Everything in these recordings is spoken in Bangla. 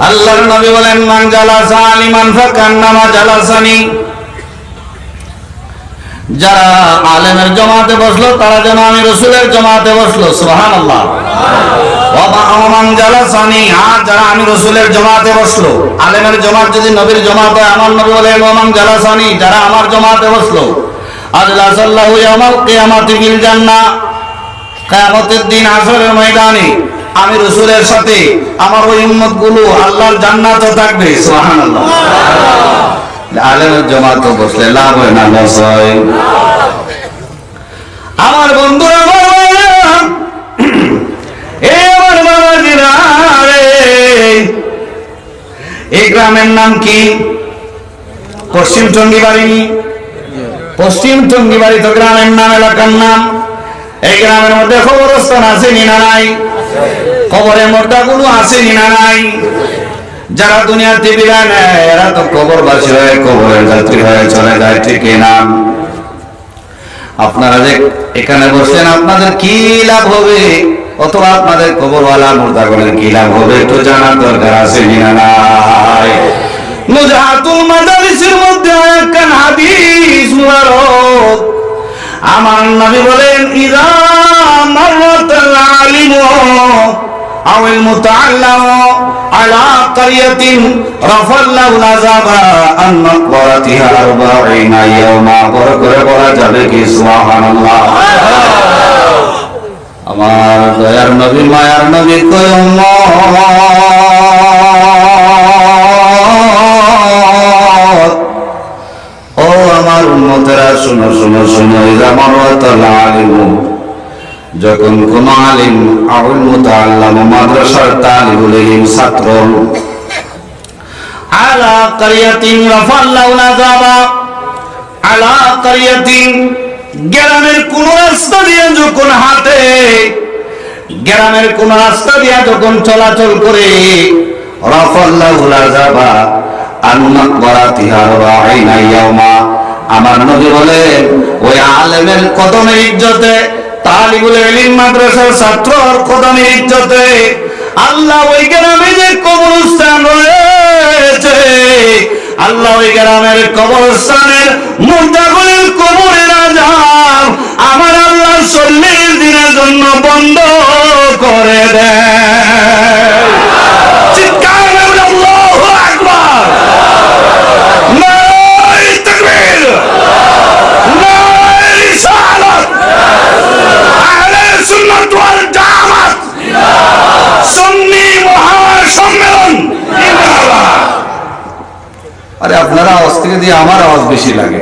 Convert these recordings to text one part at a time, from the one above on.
আল্লাহর নবী বলেন, মান জালাসা আলিমান ফাকান্নামা জালাসানি। যারা আলেমের জমাতে বসল, তারা যেন আমি রসুলের জমাতে বসল জালাসানি, আর যারা আমি রসুলের জমাতে বসল, আলেমের জমাত যদি নবীর জমাত হয়, আমার নবী বলেন, ওমান জালাসানি, যারা আমার জমাতে বসল। আল্লাহ সাল্লাহু ইয়ামাল কিয়ামাতি বিল জান্নাহ। কিয়ামতের দিন আসরের ময়দানে আমি রসুলের সাথে আমার ওই উম্মতগুলো আল্লাহর জান্নাতে থাকবে, সুবহানাল্লাহ। আলেমের জমাতে বসলে লাভ হয় না, লস হয়। আমার বন্ধুরা, আমার এ আমার বাবাজিরা এই গ্রামের নাম কি? পশ্চিম টঙ্গিবাড়ি পশ্চিম টঙ্গিবাড়ি তো গ্রামের নাম, এলাকার নাম। এই গ্রামের মধ্যে খবরস্থান আছে না নাই? খবরের মর্দাগুলো আছে না নাই? যারা দুনিয়াতে বিদায় নেয়, এরা তো কবরবাসী হয়ে কবরের যাত্রী হয়ে চলে যায়, ঠিক না? আপনারা যে এখানে বসলেন, আপনাদের কি লাভ হবে? অথবা আপনাদের কবরওয়ালা, মুর্দাগণের কি লাভ হবে? একটু জানার দরকার আছে কিনা নাই? নুজাহাতুল মাদারিসের মধ্যে একখান হাদিস মুবারক। আমার নবী বলেন, ইদা মারাতাল আলিমু আও আল মুতাআল্লামু আলা ক্বরিয়াতিন রাফাল্লাহু আযাবা আন নাকরাতিহা 40 ইয়াওমা করে করে কি? সুবহানাল্লাহ। আমার দয়ার নবী, মায়ার নবী, কয় উম্মত। শুনো শুনো শুনো যখন কোন আলিম আউল মুতাআল্লাম মাদ্রাসার তালিবুল ছাত্র আলা কারিয়াতিন রাফাল্লাহু নাযাবা আলা কারিয়াতিন গ্রামের কোন রাস্তা দিয়ে যখন গ্রামের কোন রাস্তা দিয়ে যখন চলাচল করে রাফাল্লাহু নাযাবা আন্নাক বারাতিহা রাইনা ইয়াউমা আমার নবী বলেন ওই আলেমের কদমের ইজ্জতে, তালিবুল ইলম মাদ্রাসার ছাত্রর কদমের ইজ্জতে আল্লাহ ওই গ্রামে যে কবরস্থান রয়েছে, আল্লাহ ওই গ্রামের কবরস্থানের মুর্দাগুলির কবরের আজাব আমার আল্লাহ চল্লিশ দিনের জন্য বন্ধ করে দেয়। আপনারা আওয়াজ থেকে দিয়ে আমার আওয়াজ বেশি লাগে।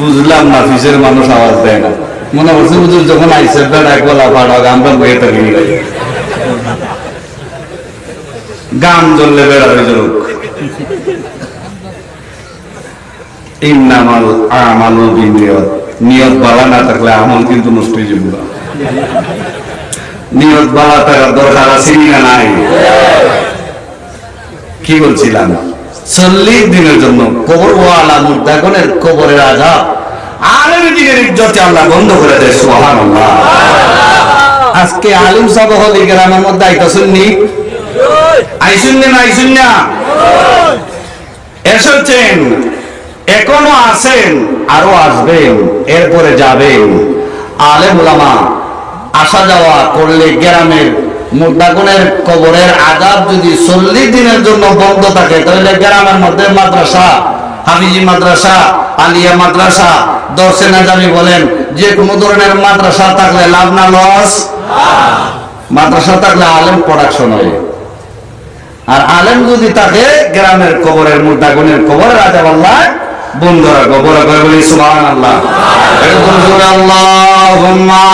বুঝলাম না, ফিসের মানুষ আওয়াজ দেয় না। মনে করছে বুঝুর যখন আইসে বেড়া গলা ফাড়া আমরা বয়ে থাকি গান জ্বললে বেড়া হয়ে যাক ইন্নামাল আমালু বিনিয়ত। নিয়ত না থাকলে আমল কিন্তু নষ্ট হয়ে। নিয়ত বালা থাকার দরকার আছে না নাই? কি বলছিলাম? চল্লিশ দিনের জন্য কবরওয়ালা মুদ্দাগণের কবরের আজাব। আলেম দিনের ইজ্জতে আল্লাহ বন্ধ করে দেয়, সুবহানাল্লাহ। আজকে আলিম সব হল এই গ্রামের মধ্যে আইতাছুননি আইসুন্নি না আইসুন্না এসেছেন, এখনও আছেন, আরও আসবেন, এরপরে যাবেন। আলেম ওলামা আসা যাওয়া করলে গ্রামের মুদ্দাগুনের কবরের আজাব যদি চল্লিশ দিনের জন্য বন্ধ থাকে, তাহলে গ্রামের মধ্যে মাদ্রাসা, হাফিজি মাদ্রাসা, আলিয়া মাদ্রাসা, দর্শে নাজামি বলেন যে কোনো ধরনের মাদ্রাসা থাকলে লাভ না লস? মাদ্রাসা থাকলে আলেম প্রোডাকশন হয় আর আলেম যদি থাকে, গ্রামের কবরের মুদ্দাগুনের কবরের আজাব আল্লাহ বন্ধুরা কবর করে বলি সুবহান আল্লাহ আল্লাহুম্মা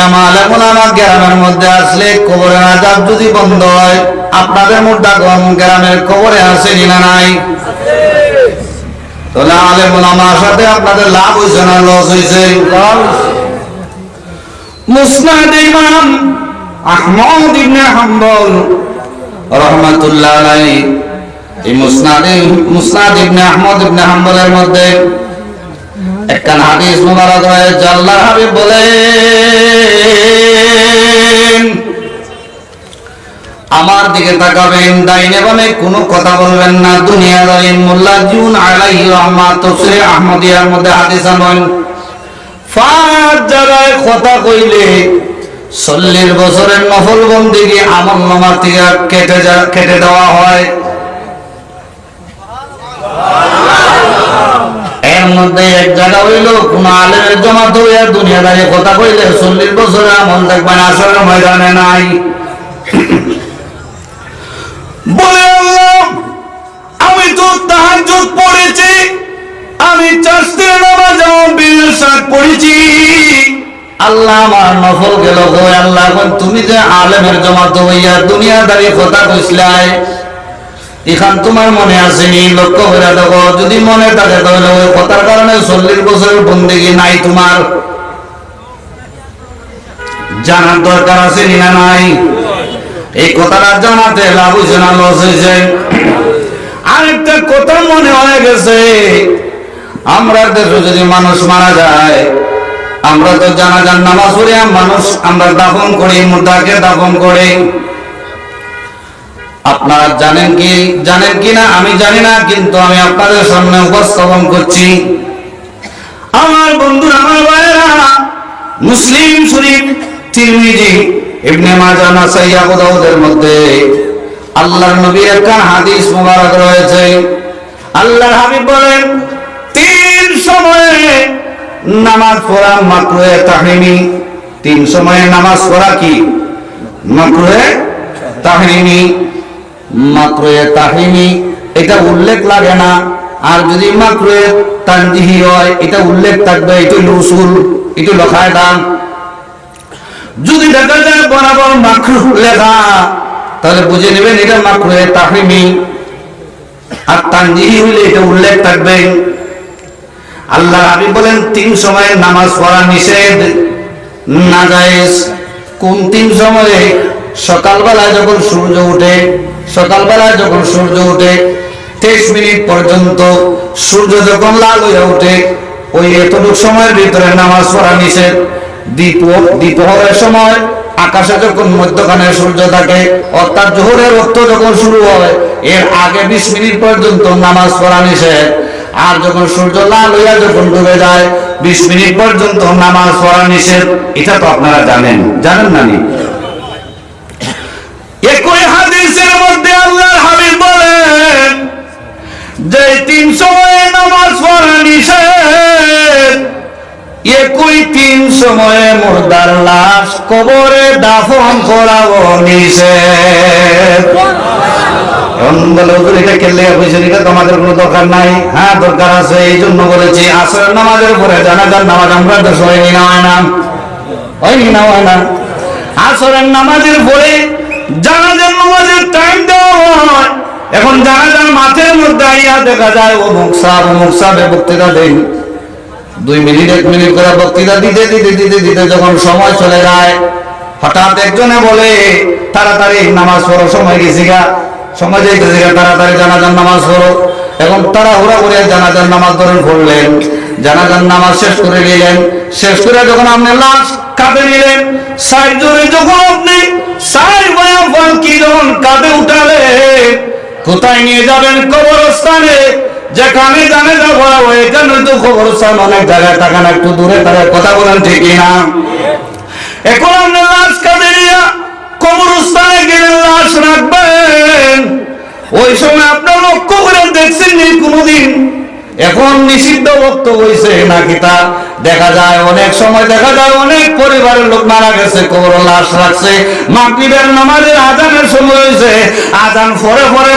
বলছিলাম আলেমুল আমার গ্রামের মধ্যে আসলে কবরের আজাব যদি বন্ধ হয়, আপনাদের গম গ্রামের কবরে না নাই? তাহলে আলেমুল আমার সাথে আপনাদের লাভ হয়েছে না লস হয়েছে? মুসনাদ ইমাম আহমদ ইবনে হাম্বল রহমাতুল্লাহ আলাইহি, এই মুসনাদ মুসনাদ ইবনে আহমদ ইবনে হাম্বলের মধ্যে একখান হাদিস মুবারক রয়েছে আল্লাহর হাবিব বলেন, আমার দিকে তাকাবেন, ডাইনে বামে কোনো কথা বলবেন না দুনিয়া দাইন মোল্লা জুন আলাইহি রহমাত তফসিরে আহমদিয়ার মধ্যে হাদিস আনবেন। পাঁচ জায়গায় কথা কইলে চল্লিশ বছরের নফল বন্দিকে আমল নামা থেকে কেটে যা কেটে দেওয়া হয় এর মধ্যে এক জায়গা হইল, কোন আলেমের জমা হইয়া দুনিয়াদারি কথা কইলে চল্লিশ বছরের আমল দেখবেন আসলে ময়দানে নাই। বলে আমি তো পড়েছি, আমি পড়েছি। আল্লাহ আমার নফল গেল গো, আল্লাহ তুমি যে আলেমের জমাত হইয়া দুনিয়াদারি কথা কইসলাই এখান তোমার মনে আসেনি লক্ষ্য করে দেখো, যদি মনে থাকে তাহলে ওই কথার কারণে চল্লিশ বছরের বন্দিগি নাই তোমার। জানার দরকার আছে না নাই? এই কথাটা জানাতে লাভ হয়েছে না লস হয়েছে আরেকটা কথা মনে হয়ে গেছে। আমরা দেশে যদি মানুষ মারা যায়, আমরা তো জানাজান নামাজ পড়ে, মানুষ আমরা দাফন করি মুদ্রাকে দাফন করি। আপনারা জানেন কি জানেন কি না আমি জানি না, কিন্তু আমি আপনাদের সামনে উপস্থাপন করছি। আমার বন্ধুরা, আমার ভাইয়েরা, মুসলিম শরীফ, তিরমিজি, ইবনে মাজাহ নাসাই, আবু দাউদের মধ্যে আল্লাহর নবীর একটা হাদিস মোবারক রয়েছে। আল্লাহর হাবিব বলেন, তিন সময়ে নামাজ পড়া মাকরুহে তাহরিমি তিন সময়ে নামাজ পড়া কি? মাকরুহে তাহরিমি মাকরুহে তাহরিমি এটা উল্লেখ লাগে না। আর যদি মাকরুহে তানজিহি হয়, এটা উল্লেখ থাকবে, এটা লুসুল এটা লখায় দাম যদি দেখা যায় বরাবর মাকরু লেখা, তাহলে বুঝে নেবেন এটা মাকরুহে তাহরিমি আর তানজিহি হইলে এটা উল্লেখ থাকবে। আল্লাহ আমি বলেন, তিন সময় নামাজ পড়া নিষেধ না জায়েজ কোন তিন সময়ে? সকালবেলায় যখন সূর্য ওঠে সকালবেলায় যখন সূর্য ওঠে তেইশ মিনিট পর্যন্ত সূর্য যখন লাল হয়ে ওঠে ওই এতটুকু সময়ের ভিতরে নামাজ পড়া নিষেধ। দ্বীপ দ্বীপহরের সময় আকাশে যখন মধ্যখানে সূর্য থাকে, অর্থাৎ জোহরের রক্ত যখন শুরু হয়, এর আগে বিশ মিনিট পর্যন্ত নামাজ পড়া নিষেধ। আর যখন সূর্য লাল হইয়া যখন ডুবে যায়, বিশ মিনিট পর্যন্ত নামাজ পড়া নিষেধ। এটা তো আপনারা জানেন। জানেন নি একই হাদিসের মধ্যে আল্লাহর হাবিব বলেন যে তিন সময়ে নামাজ পড়া নিষেধ, একই তিন সময়ে মুর্দার লাশ কবরে দাফন করাবো নিষেধ। তোমাদের কোনো দরকার নাই? হ্যাঁ দরকার আছে, এই জন্য বলেছি আসর নামাজের পরে জানাজার নামাজ আমরা তো হয়নি না হয় না। হয়নি না হয় না। আসরের নামাজের পরে জানাজার নামাজের টাইম দেওয়া হয়। এখন জানাজার মাঠের মধ্যে আইয়া দেখা যায়, ও মুখ সাহেব বক্তৃতা দেন দুই মিনিট, এক মিনিট করে বক্তৃতা দিতে দিতে দিতে দিতে যখন সময় চলে যায়, হঠাৎ একজনে বলে, তাড়াতাড়ি নামাজ পড়ো, সময় গেছি গা। সময় যাইতেছে গা, তাড়াতাড়ি জানাজার নামাজ পড়ো। এখন তারা হুড়া করে জানাজার নামাজ ধরে পড়লেন। জানাজার নামাজ শেষ করে নিলেন। শেষ করে যখন আপনি লাশ কাঁধে নিলেন সাইড জোরে যখন আপনি সাইড বয়া কি যখন কাঁধে উঠালেন কোথায় নিয়ে যাবেন কবরস্থানে? যেখানে জানে যাব তো কবরস্থান অনেক জায়গায় থাকেন একটু দূরে তাদের কথা বলেন ঠিকই না এখন আপনি লাশ কবরস্থানে গেলে লাশ রাখবেন। ওই সময় আপনার লক্ষ্য করে দেখছেন নি কোনোদিন এখন নিষিদ্ধ বক্তব্য হয়েছে নাকি তা দেখা যায়। অনেক সময় দেখা যায় অনেক পরিবারের লোক মারা গেছে, কবর লাশ রাখছে। মাগরিবের নামাজের আজানের সময় হয়েছে আজান পরে পরে